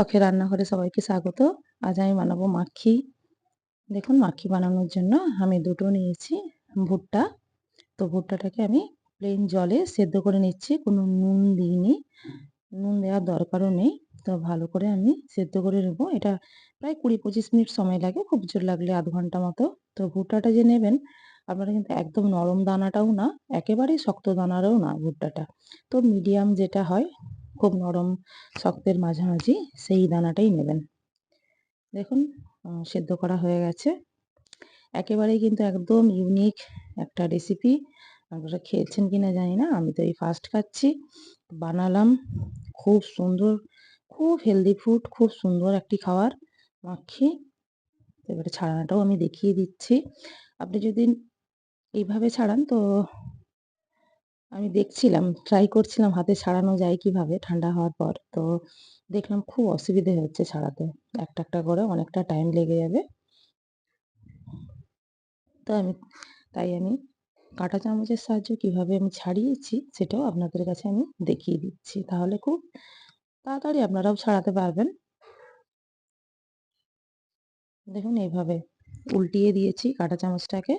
শখে রান্নাঘরে সবাইকে স্বাগত। আজ আমি বানাবো মাখি। দেখুন, মাখি বানানোর জন্য আমি দুটো নিয়েছি, ভুট্টা। তো ভুট্টাটাকে আমি প্লেন জলে সেদ্ধ করে নিচ্ছি, কোনো নুন দিইনি। নুন দেওয়ার দরকারও নেই। তো ভালো করে আমি সেদ্ধ করে নেব। এটা প্রায় কুড়ি পঁচিশ মিনিট সময় লাগে, খুব জোর লাগলে আধ ঘণ্টা মতো। তো ভুট্টাটা যে নেবেন, আপনারা কিন্তু একদম নরম দানাটাও না, একেবারেই শক্ত দানারও না ভুট্টাটা। তো মিডিয়াম যেটা হয় খুব নরম শক্তের মাঝামাঝি সেই দানাটাই নেবেন। দেখুন সেদ্ধ করা হয়ে গেছে। একেবারেই কিন্তু একদম ইউনিক একটা রেসিপি আপনারা খেয়েছেন কি না জানি না, আমি তো এই ফার্স্ট খাচ্ছি। বানালাম খুব সুন্দর, খুব হেলদি ফুড খুব সুন্দর একটি খাবার। মাখি, এবারে ছাড়ানোটাও আমি দেখিয়ে দিচ্ছি। আপনি যদি এইভাবে ছাড়ান তো আমি দেখছিলাম ট্রাই করছিলাম হাতে ছাড়ানো যায় কীভাবে ঠান্ডা হওয়ার পর। তো দেখলাম খুব অসুবিধে হচ্ছে ছাড়াতে। একটা একটা করে অনেকটা টাইম লেগে যাবে। তো আমি, তাই আমি কাঁটা চামচের সাহায্যে কীভাবে আমি ছাড়িয়েছি সেটাও আপনাদের কাছে আমি দেখিয়ে দিচ্ছি। তাহলে খুব তাড়াতাড়ি আপনারাও ছাড়াতে পারবেন। দেখুন এইভাবে উল্টিয়ে দিয়েছি কাঁটা চামচটাকে।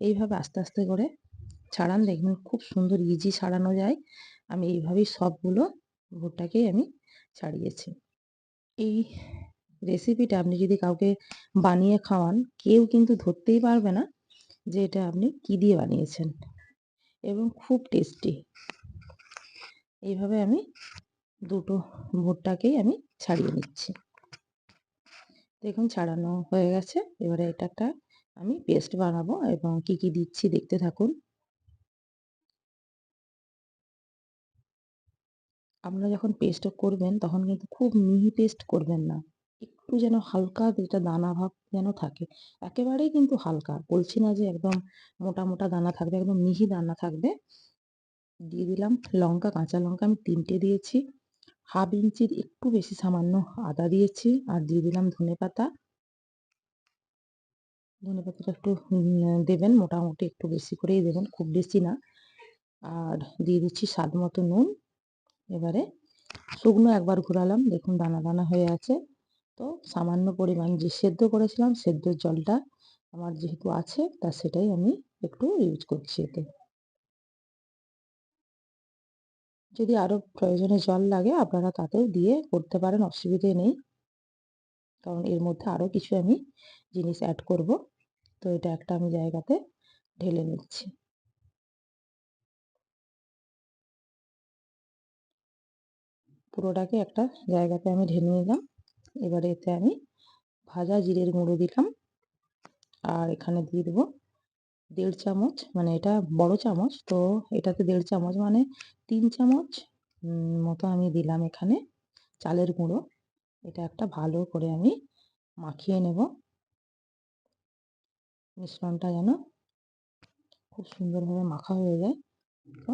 এইভাবে আস্তে আস্তে করে ছাড়ান দেখবেন খুব সুন্দর ইজি ছাড়ানো যায়। আমি এইভাবেই সবগুলো ভুট্টাকেই আমি ছাড়িয়েছি। এই রেসিপিটা আপনি যদি কাউকে বানিয়ে খাওয়ান, কেউ কিন্তু ধরতেই পারবে না যে এটা আপনি কি দিয়ে বানিয়েছেন এবং খুব টেস্টি এইভাবে আমি দুটো ভুট্টাকেই আমি ছাড়িয়ে নিচ্ছি। দেখুন ছাড়ানো হয়ে গেছে। এবারে এটা একটা আমি পেস্ট বানাবো এবং কি কি দিচ্ছি দেখতে থাকুন। আপনারা যখন পেস্ট করবেন, তখন কিন্তু খুব মিহি পেস্ট করবেন না। একটু যেন হালকা যেটা দানা ভাব যেন থাকে। একেবারেই কিন্তু হালকা। বলছি না যে একদম মোটা মোটা দানা থাকবে, একদম মিহি দানা থাকবে। দিয়ে দিলাম লঙ্কা, কাঁচা লঙ্কা আমি তিনটে দিয়েছি। হাফ ইঞ্চির একটু বেশি সামান্য আদা দিয়েছি আর দিয়ে দিলাম ধনে পাতা। ধনে পাতাটা একটু দেবেন, মোটামুটি একটু বেশি করেই দেবেন, খুব বেশি না। আর দিয়ে দিচ্ছি স্বাদ মতো নুন। এবারে শুকনো একবার ঘোরালাম, দেখুন দানা দানা হয়ে আছে। তো সামান্য পরিমাণ যে সেদ্ধ করেছিলাম, সেদ্ধর জলটা আমার যেহেতু আছে, তা সেটাই আমি একটু ইউজ করছি এতে। যদি আরও প্রয়োজনে জল লাগে, আপনারা তাতেও দিয়ে করতে পারেন, অসুবিধে নেই। কারণ এর মধ্যে আরও কিছু আমি জিনিস অ্যাড করব। তো এটা একটা আমি জায়গাতে ঢেলে নিচ্ছি। পুরোটাকে একটা জায়গাতে আমি ঢেলে নিলাম। এবারে এতে আমি ভাজা জিরের গুঁড়ো দিলাম। আর এখানে দিয়ে দেবো দেড় চামচ মানে এটা বড় চামচ, তো এটাতে দেড় চামচ মানে তিন চামচ মতো আমি দিলাম এখানে চালের গুঁড়ো। এটা একটা ভালো করে আমি মাখিয়ে নেব। মিশ্রণটা যেন খুব সুন্দরভাবে মাখা হয়ে যায়। তো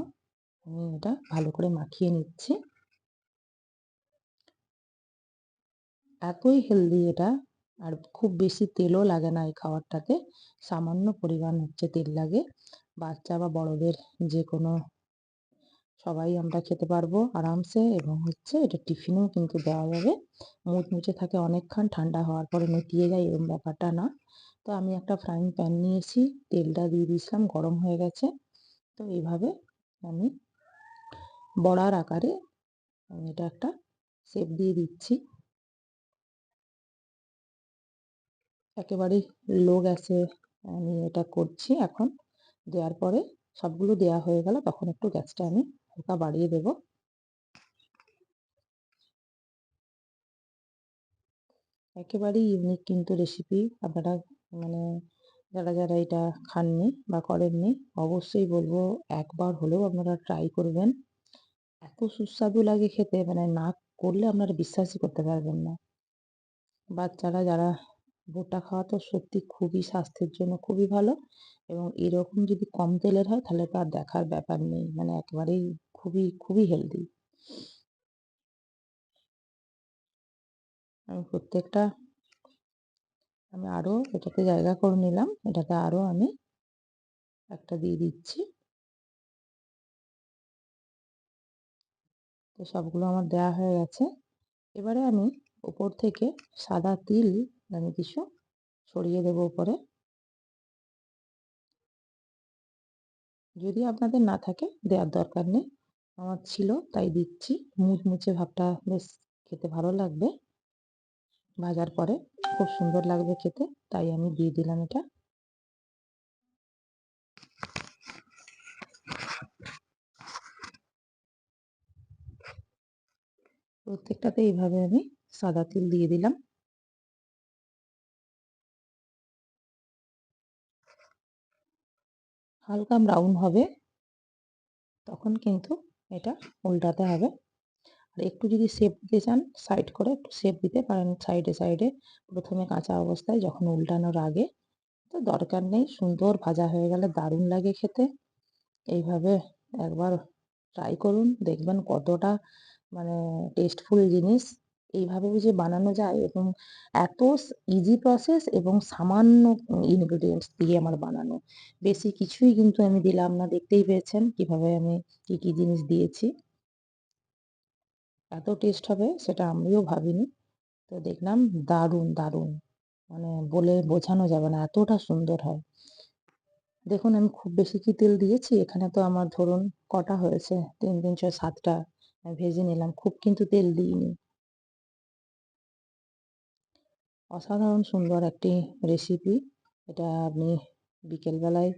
আমি এটা ভালো করে মাখিয়ে নিচ্ছি। এতই হেলদি এটা, আর খুব বেশি তেলও লাগে না এই খাবারটাতে। সামান্য পরিমাণ হচ্ছে তেল লাগে। বাচ্চা বা বড়দের যে কোনো সবাই আমরা খেতে পারব আরামসে এবং হচ্ছে এটা টিফিনেও কিন্তু দেওয়া যাবে। মুচমুচে থাকে অনেকক্ষণ ঠান্ডা হওয়ার পরে নেতিয়ে যায় এরকম ব্যাপারটা না। তো আমি একটা ফ্রাইং প্যান নিয়েছি, তেলটা দিয়ে দিয়েছিলাম, গরম হয়ে গেছে। তো এইভাবে আমি বড়ার আকারে আমি এটা একটা সেপ দিয়ে দিচ্ছি। একেবারেই লো গ্যাসে আমি এটা করছি এখন। দেওয়ার পরে সবগুলো দেওয়া হয়ে গেল, তখন একটু গ্যাসটা আমি হালকা বাড়িয়ে দেব। একেবারেই ইউনিক কিন্তু রেসিপি আপনারা মানে যারা যারা এটা খাননি বা করেননি, অবশ্যই বলব একবার হলেও আপনারা ট্রাই করবেন। এত সুস্বাদু লাগে খেতে মানে না করলে আপনারা বিশ্বাসই করতে পারবেন না। বাচ্চারা যারা ভুট্টা খাওয়া তো সত্যি খুবই স্বাস্থ্যের জন্য খুবই ভালো এবং এরকম যদি কম তেলের হয় তাহলে তো আর দেখার ব্যাপার নেই মানে একেবারেই খুবই খুবই হেলদি আমি প্রত্যেকটা, আমি আরও এটাতে জায়গা করে নিলাম, এটাতে আরও আমি একটা দিয়ে দিচ্ছি। তো সবগুলো আমার দেওয়া হয়ে গেছে। এবারে আমি উপর থেকে সাদা তিল আমি কিছু ছড়িয়ে দেবো উপরে। যদি আপনাদের না থাকে, দেওয়ার দরকার নেই। আমার ছিল, তাই দিচ্ছি। মুচমুচে ভাবটা বেশ খেতে ভালো লাগবে। ভাজার পরে খুব সুন্দর লাগবে খেতে, তাই আমি দিয়ে দিলাম এটা। প্রত্যেকটাতে এইভাবে আমি সাদা তিল দিয়ে দিলাম। হালকা ব্রাউন হবে, তখন কিন্তু এটা উল্টাতে হবে। আর একটু যদি শেপ দিতে চান সাইড করে একটু শেপ দিতে পারেন। সাইডে সাইডে প্রথমে কাঁচা অবস্থায় যখন উল্টানোর আগে, তো দরকার নেই, সুন্দর ভাজা হয়ে গেলে দারুণ লাগে খেতে। এইভাবে একবার ট্রাই করুন, দেখবেন কতটা মানে টেস্টফুল জিনিস। এইভাবে যে বানানো যায় এবং এত ইজি প্রসেস এবং সামান্য ইনগ্রিডিয়েন্টস দিয়ে আমার বানানো। বেশি কিছুই কিন্তু আমি দিলাম না, দেখতেই পেয়েছেন কীভাবে আমি কি কি জিনিস দিয়েছি। এত টেস্ট হবে সেটা আমিও ভাবিনি। তো দেখলাম দারুণ দারুণ। মানে বলে বোঝানো যাবে না, এতটা সুন্দর হয়। দেখুন আমি খুব বেশি কি তেল দিয়েছি? এখানে তো আমার ধরুন কটা হয়েছে, তিন তিন, ছয়, সাতটা। ভেজে নিলাম, খুব কিন্তু তেল দিইনি। অসাধারণ সুন্দর একটি রেসিপি এটা আপনি বিকেলবেলায়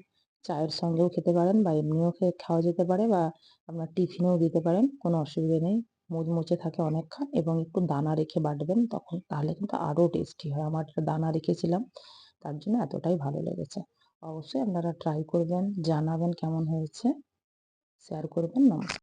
চায়ের সঙ্গেও খেতে পারেন বা এমনিও খেয়ে খাওয়া যেতে পারে বা আপনার টিফিনেও দিতে পারেন, কোনো অসুবিধে নেই। মুচমুচে থাকে অনেকক্ষণ এবং একটু দানা রেখে বাটবেন তখন তাহলে কিন্তু আরও টেস্টি হয়। আমার দানা রেখেছিলাম তার জন্য এতটাই ভালো লেগেছে। অবশ্যই আপনারা ট্রাই করবেন, জানাবেন কেমন হয়েছে। শেয়ার করবেন, নমস্কার।